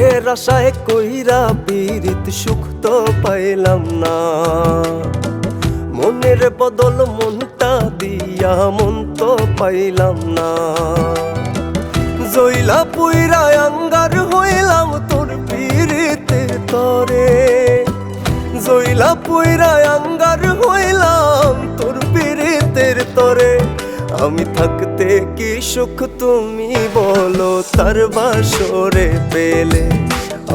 সুখের আশায় কইরা পীড়িত সুখ তো পাইলাম না। মনের বদল মনটা দিয়া মন তো পাইলাম না। জইলা পুইরা আঙ্গার হইলাম আমি থাকতে কি সুখ তুমি বলো? তার বাসরে পেলে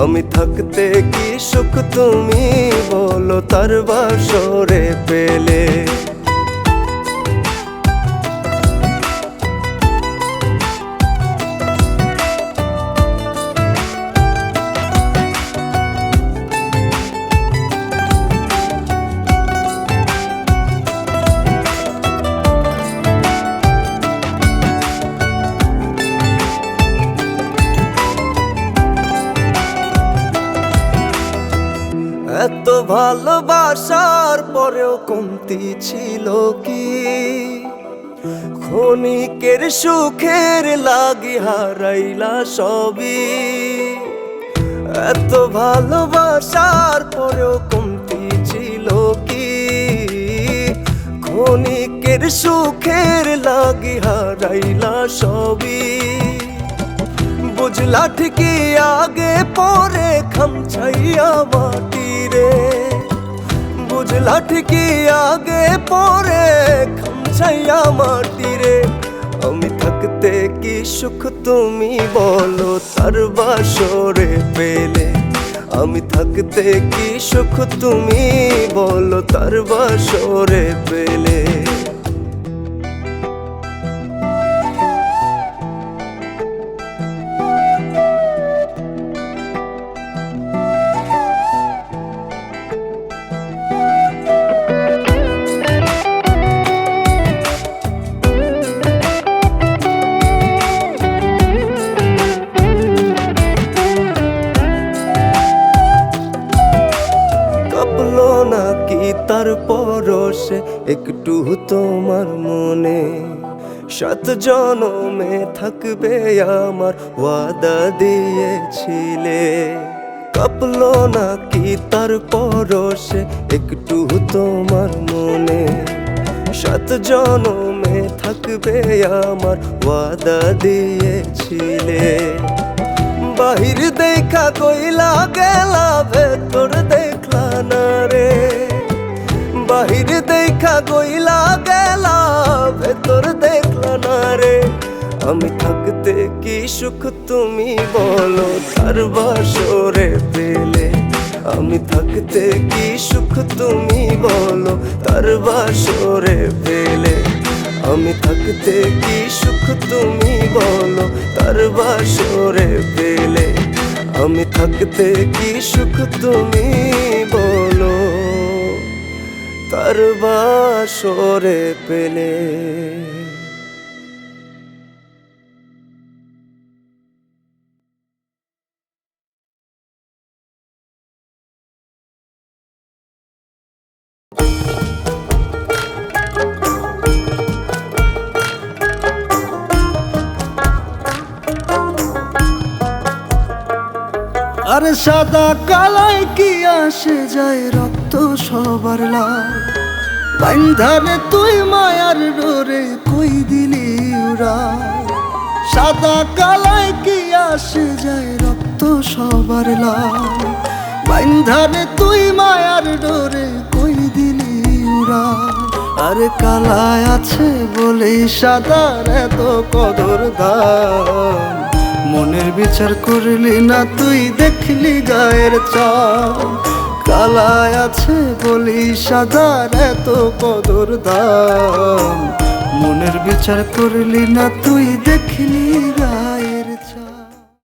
আমি থাকতে কি সুখ তুমি বলো? তার বাসরে পেলে এত ভালোবাসার পরেও কমতি ছিল কি? ক্ষণিকের সুখের লাগি হারাইলা সবই। এত ভালোবাসার পরেও কমতি ছিল কি? ক্ষণিকের সুখের লাগি হারাইলা সবই। বুঝলা ঠিকই আগে পরে খামছাইয়া মাটি বুঝলা ঠিকই আগে পরে খামছাইয়া মাটি রে। আমি থাকতে কি সুখ তুমি বলো, তার বাসরে পেলে। আমি থাকতে কি সুখ তুমি বলো, তার বাসরে পেলে। পরশে একটু তোমার মনে। সাত জনমে থাকবে আমার ওয়াদা দিয়েছিলে। কাঁপলো নাকি তার পরশে, একটু তোমার মনে। সাত জনমে থাকবে আমার ওয়াদা দিয়েছিলে। বাহির দেখা কইলা গেলা কইলা গেলা, ভেতর দেখলা না রে। আমি থাকতে কি সুখ তুমি বলো, তার পেলে। আমি থাকতে কি সুখ তুমি বলো, তার বাসরে পেলে। আমি থাকতে কি সুখ তুমি বলো, তার বাসরে পেলে। আমি থাকতে কি সুখ তুমি তার বাসরে পেলে। আরে সাদা কালাই কি আসে যায় রক্ত সবার লাল? তুই মায়ার ডোরে কই দিলি উড়া? সাদা কালাই কি আসে যায় রক্ত সবার লাল? তুই মায়ার ডোরে কই দিলি উড়া? আরে কালায় আছে বলেই সাদার এত কদর দাম। মনের বিচার করলি না, তুই দেখলি গায়ের চাপ কালায় আছে বলি সাজার এত কদর দাম। মনের বিচার করলি না, তুই দেখলি গায়ের